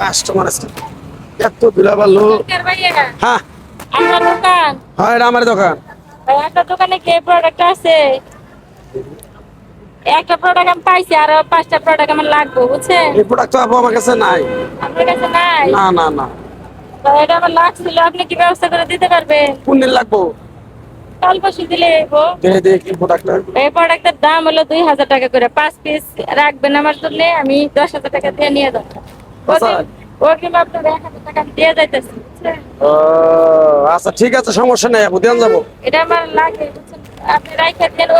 Customer আছে। এত লোক। হ্যাঁ। আপনার দোকান। হ্যাঁ এটা আমার দোকান। আপনার দোকানে কে প্রোডাক্ট আছে? একটা প্রোডাক্ট আমি পাইছি আর পাঁচটা প্রোডাক্ট আমার লাগবে বুঝছেন? এই প্রোডাক্ট তো আমার কাছে নাই। আপনার কাছে নাই? না না না। এটা আমার লাগছিল আপনি কি ব্যবস্থা করে দিতে পারবেন? কোন দিন লাগবো? কাল পরশু দিলে কি এই প্রোডাক্টের দাম হলো দুই হাজার টাকা করে। পাঁচ পিস রাখবেন আমার জন্য আমি দশ হাজার টাকা দিয়ে নিয়ে যাব। আচ্ছা। আচ্ছা ঠিক আছে সমস্যা নাই আপু দেন যাব। এটা আমার লাগে আপনি রাইখে দেন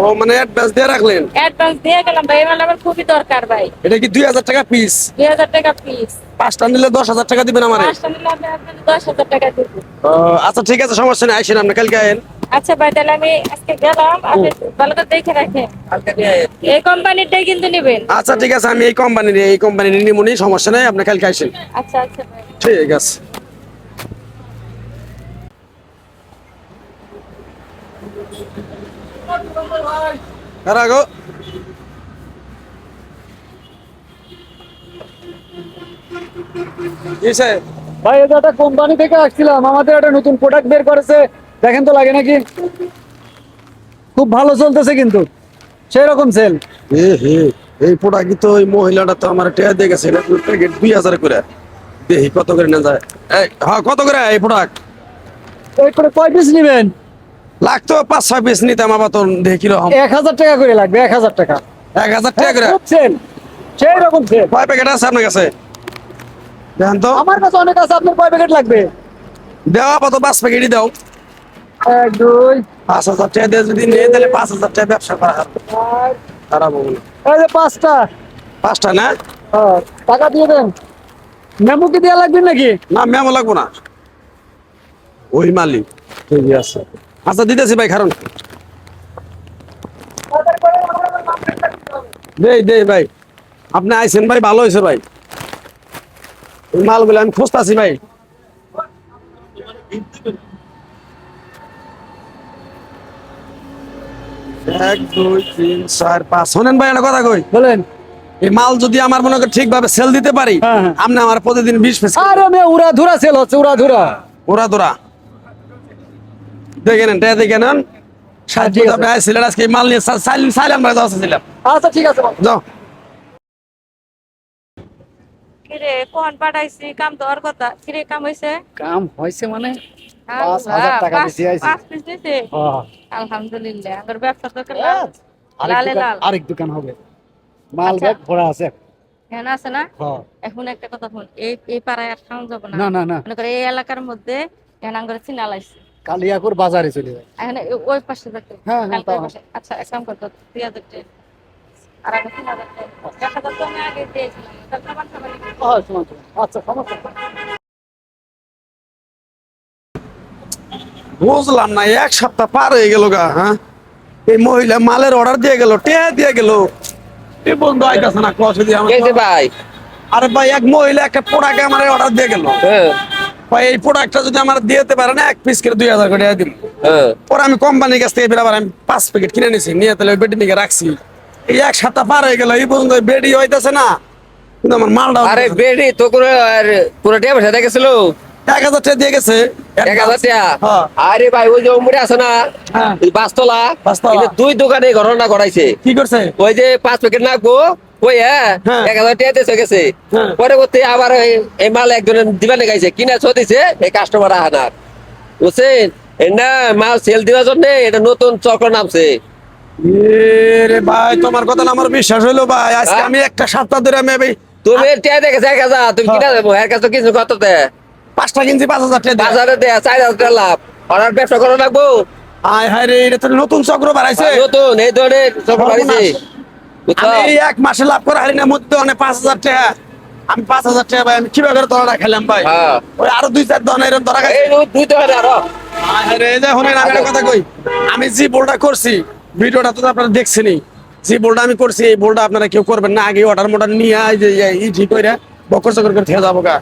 ও মানে অ্যাডভান্স দিয়ে রাখলেন? অ্যাডভান্স দিয়ে গেলাম ভাই মানে আমার খুবই দরকার ভাই। এটা কি দুই হাজার টাকা পিস দুই হাজার টাকা পিস পাঁচটা নিলে দশ হাজার টাকা দিবেন আমারে? পাঁচটা নিলে আমি আপনাকে দশ হাজার টাকা দিব। আচ্ছা ঠিক আছে সমস্যা নেই আইসেন আপনি কালকে আয়েন। আচ্ছা ভাই তাহলে আমি আজকে গেলাম আপনি ভালো করে দেখে রাখেন। এই কোম্পানিটাই কিন্তু নেবেন। আচ্ছা ঠিক আছে আমি এই কোম্পানির এই কোম্পানির নিমুনি সমস্যা নাই আপনি কালকে আইসেন আচ্ছা আচ্ছা ভাই। ঠিক আছে। কারা গো? ভাই এটা একটা কোম্পানি থেকে আসছিলাম আমাদের একটা নতুন প্রোডাক্ট বের করেছে। দেখেন তো লাগে নাকি? খুব ভালো চলতেছে কিন্তু। সেই রকম সেল এই প্রোডাক্ট তো ওই মহিলাটা তো আমার টেয়া দিয়ে গেছে এটা প্যাকেট দুই হাজার করে। দেখি কত করে না যায়? এই হ্যাঁ কত করে এই প্রোডাক্ট এই করে কয় পিস নেবেন? লাগতো পাঁচ ছয় পিস নিতাম আবার তো দেখি এক হাজার টাকা করে লাগবে এক হাজার টাকা। এক হাজার টাকা করে? সেল সেই রকম সেল কয় প্যাকেট আছে আপনার কাছে? দেখেন তো। আমার কাছে অনেক আছে আপনার কয় প্যাকেট লাগবে? দেওয়া আপাতত পাঁচ প্যাকেটই দাও। এক দুই। পাঁচ হাজার টাকা দিয়ে যদি নিয়ে তাহলে পাঁচ হাজার টাকা ব্যবসা করা হবে খারাপ হবে এই যে পাঁচটা। পাঁচটা না? টাকা দিয়ে দেন। মেমো কি দেওয়া লাগবে নাকি? না মেমো লাগবো না। ওই মালিক ঠিকই আছে। আচ্ছা দিতেছি ভাই কারণ দেই দেই ভাই। আপনি আইছেন ভাই ভালো হয়েছে ভাই। এই মালগুলো আমি খুঁজতেছি ভাই। এক দুই তিন চার পাঁচ। শোনেন ভাই একটা কথা কই? বলেন। এই মাল যদি আমার মনে করি ঠিকভাবে সেল দিতে পারি হ্যাঁ, হ্যাঁ। আপনি আমার প্রতিদিন বিশ পিস আরে মে উড়া ধুরা সেল হচ্ছে উড়া ধুরা ওরা তোরা দেখে নেন। দেখে নেন আজকে মাল নিয়ে যাওয়া ছিলাম আচ্ছা ঠিক আছে যাও। কিরে কোন পাঠাইছি কাম তো আর কথা। কিরে কাম হইছে? কাম হয়েছে মানে? পাঁচ হাজার টাকা বেশি আইছে। পাঁচ পিস দিছে। আলহামদুলিল্লাহ আমার ব্যবসা তো আরেক দোকান- লাল আরেক দোকান হবে মাল। ব্যাগ ভরা আছে আছে না। এখন একটা কথা শুন এই এই পাড়ায় আর খাওয়া যাবে না না না না মনে এই এলাকার মধ্যে এখন আঙ্গুরে চিনা লাইছে কালিয়াকুর বাজারে চলে যায় এখন ওই পাশে যাতে হ্যাঁ, হ্যাঁ। পাশে। আচ্ছা এক কাম করতো আর আমি আগে দিয়েছিলাম হ্যাঁ। আচ্ছা সমস্যা বুঝলাম না এক সপ্তাহ পার হয়ে গেল গা হ্যাঁ? এই মহিলা মালের অর্ডার দিয়ে গেল টেয়া দিয়ে গেল। এই বন্ধু আইতাছে না কষ্ট দিয়ে আমার ভাই। আরে ভাই এক মহিলা একটা প্রোডাক্ট আমার অর্ডার দিয়ে গেল। হ্যাঁ। ভাই এই প্রোডাক্টটা যদি আমার দিতে পারে না এক পিস করে দুই হাজার করে দিব হ্যাঁ। পরে আমি কোম্পানির কাছ থেকে বেরাবার আমি পাঁচ প্যাকেট কিনে নিছি নিয়ে তাহলে ওই বেডি নিয়ে রাখছি। এই এক সপ্তাহ পার হয়ে গেল এই পর্যন্ত বেডি হইতেছে না। কিন্তু আমার মালটা আরে বেডি তো করে আর পুরো পয়সা দেখেছিল এক হাজার টাকা দিয়ে গেছে। এক হাজার টাকা? হ্যাঁ। আরে ভাই ওই যে উমরে আছে না হ্যাঁ। বাসতলা দুই দোকানে ঘটনা ঘটাইছে কি করছে? ওই যে পাঁচ প্যাকেট নাকবো ওই হ্যাঁ। এক হাজার টাকা দিয়েছে গেছে। পরবর্তী আবার এই মাল একজনের দিবানে গাইছে কিনা দিছে এই কাস্টমার আহানার বুঝছেন? না মাল সেল দেওয়ার জন্য এটা নতুন চক্র নামছে। রে ভাই তোমার কথা না আমার বিশ্বাস হইল ভাই। আজকে? আমি একটা সপ্তাহ ধরে আমি তুমি টিয়া দেখেছে এক হাজার তুমি। কিনা দেবো? এর কাছে কিছু কত দেয়? পাঁচটা কিনছি পাঁচ হাজার টাকা দিয়ে। বাজারে দেয় চার হাজার টাকা লাভ। অর্ডার ব্যবসা করা লাগবো? আয় হায় রে এটা তো নতুন চক্র বাড়াইছে নতুন এই ধরনের চক্র বাড়িছে বুঝছ? আমি এক মাসে লাভ করে হারি না মধ্যে অনেক পাঁচ হাজার টাকা। আমি পাঁচ হাজার টাকা ভাই আমি কীভাবে করে ধরা খেলাম ভাই? হ্যাঁ। ওই আরও দুই চার ধরনের ধরা এই দুই- আরও। এই যে শুনেন আমি কথা কই। আমি যে বোলটা করছি ভিডিওটা তো আপনারা দেখছেনই। যে বোলটা আমি করছি এই বোলটা আপনারা কেউ করবেন না। আগে অর্ডার মোটার নিয়ে এই ঠিক করে বকর চকর করে থেকে যাব গা।